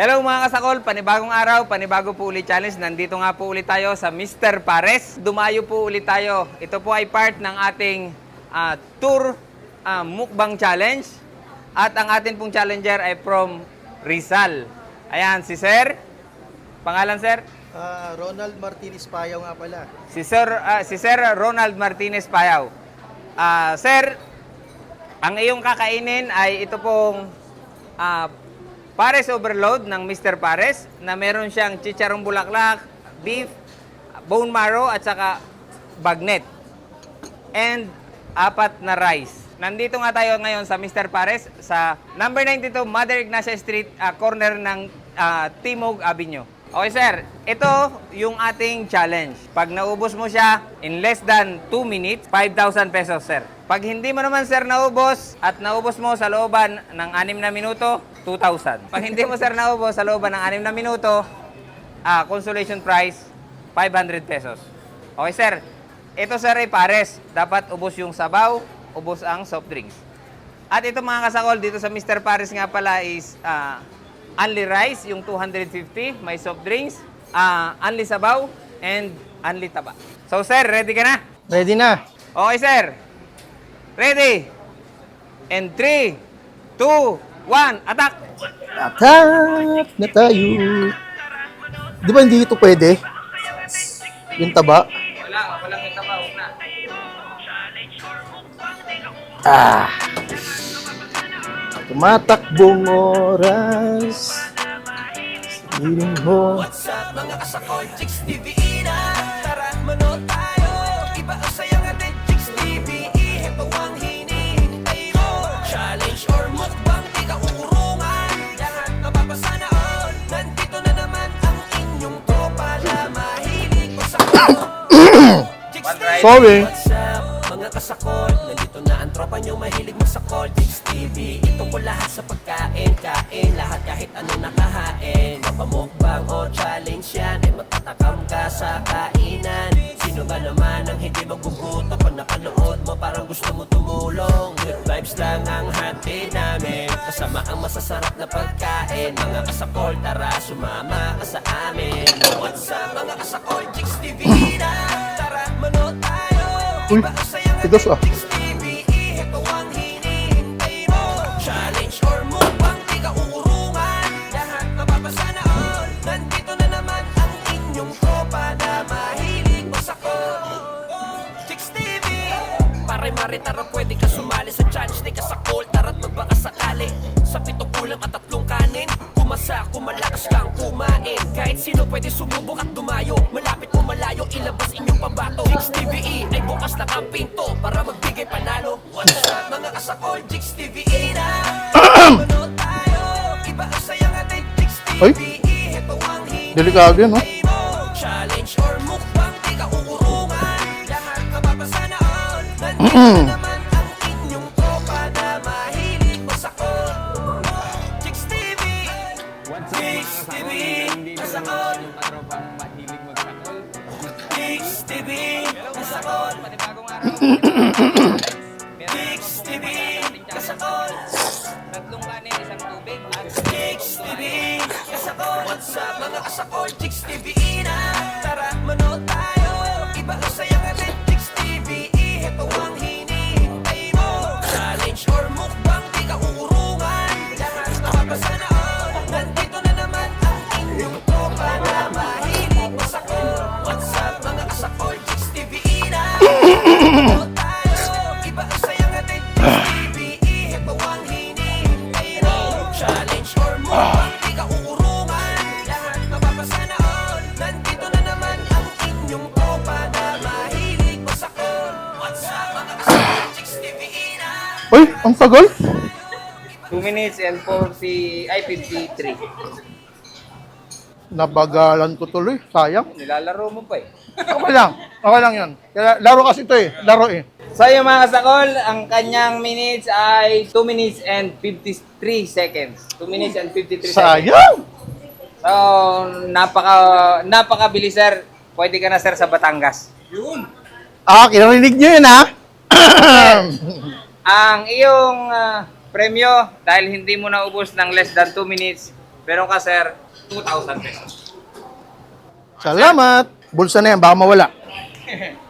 Hello mga kasakol, panibagong araw, panibago po ulit challenge. Nandito nga po ulit tayo sa Mr. Pares. Dumayo po ulit tayo. Ito po ay part ng ating ah, tour ah, mukbang challenge. At ang atin pong challenger ay from Rizal. Ayan, si Sir. Pangalan Sir? Ah, Ronald Martinez Payaw nga pala. Si Sir, ah, si Sir Ronald Martinez Payaw. Ah, sir, ang iyong kakainin ay ito pong ah, Pares Overload ng Mr. Pares na meron siyang chicharong bulaklak, beef, bone marrow at saka bagnet. And apat na rice. Nandito nga tayo ngayon sa Mr. Pares sa number 92 Mother Ignacia Street, ah, corner ng ah, Timog Avenue. Okay sir, ito yung ating challenge. Pag naubos mo siya in less than 2 minutes, 5,000 pesos sir. Pag hindi mo naman sir naubos at naubos mo sa looban ng 6 na minuto, 2,000. Pag hindi mo sir naubos sa looban ng 6 na minuto, ah, consolation price, 500 pesos. Okay sir, ito sir ay pares. Dapat ubos yung sabaw, ubos ang soft drinks. At ito mga kasakol, dito sa Mr. Paris nga pala is ah, only rice, yung 250, may soft drinks, ah, only sabaw, and only taba. So sir, ready ka na? Ready na? Okay sir. Ready? And 3, 2, 1, attack! Attack na tayo. Di ba hindi ito pwede? Yung taba? Wala, walang taba, na. Ah. Tumatakbong oras. Siling ho. Sa mga kasakol, Chicks TV na. Tara, manood tayo. Iba ang saya nga din, Chicks TV Ito ang hinihintay Challenge or mukbang, di ka uurungan Lahat mapapasanaon Nandito na naman ang inyong tropa Na mahilig ko sa Sorry. What's up, mga kasakol Nandito na ang tropa nyo mahilig masakol Chicks TV, ito po lahat sa pagkain. Kain lahat kahit ano nakahain. Mapamukbang o challenge yan Ay matatakam ka sa kainan. Sino ba naman ang hindi magugutom? Pag napanood mo parang gusto mo tumulong. Good vibes lang ang hatid namin. Kasama ang masasarap na pagkain. Mga kasakol, tara sumama ka sa amin. What's up mga kasakol, Chicks TV na. Tara manood tayo. Iba tigas ah. Chicks TV, ito ang hinihintay mo Challenge or mukbang, di ka uurungan Lahat mapapasanaon Nandito na naman ang inyong tropa Na mahilig masakot Chicks TV Pare mare tara pwede ka sumali sa challenge. Di ka sa call, tara't magbaka sakali Sa pitong kulang at tatlong kanin. Kumasa, kumalakas kang kumain. Kahit sino pwede sumubok at dumayo. Malapit o malayo, ilabas inyong pambato. Chicks TVE ay bukas lang ang pinto Para magbigay panalo. What's up mga kasakol, Chicks TVE na Manood tayo. Iba ang saya nga Chicks Ay. TVE Ito ang Delikado yan, no? Challenge or mukbang, di ka uurungan. Lahat Nandito na naman ang inyong Tatlong kanin, isang tubig. Chicks TV Kasakol What's up mga kasakol Chicks TV Uy, ang tagal. 2 minutes and 40, ay 53. Nabagalan ko tuloy. Sayang. Nilalaro mo pa eh. Okay lang. Okay lang. Kaya, laro kasi ito eh. Laro eh. So yung mga kasakol, ang kanyang minutes ay 2 minutes and 53 seconds. 2 minutes and 53 seconds. Sayang! So, napaka napakabilis sir. Pwede ka na sir sa Batangas. Ah, kinarinig nyo yun ha? Ang iyong ah, premyo dahil hindi mo naubos ng less than 2 minutes Meron ka, sir, 2,000 pesos. Salamat. Bulsa na yan, baka mawala.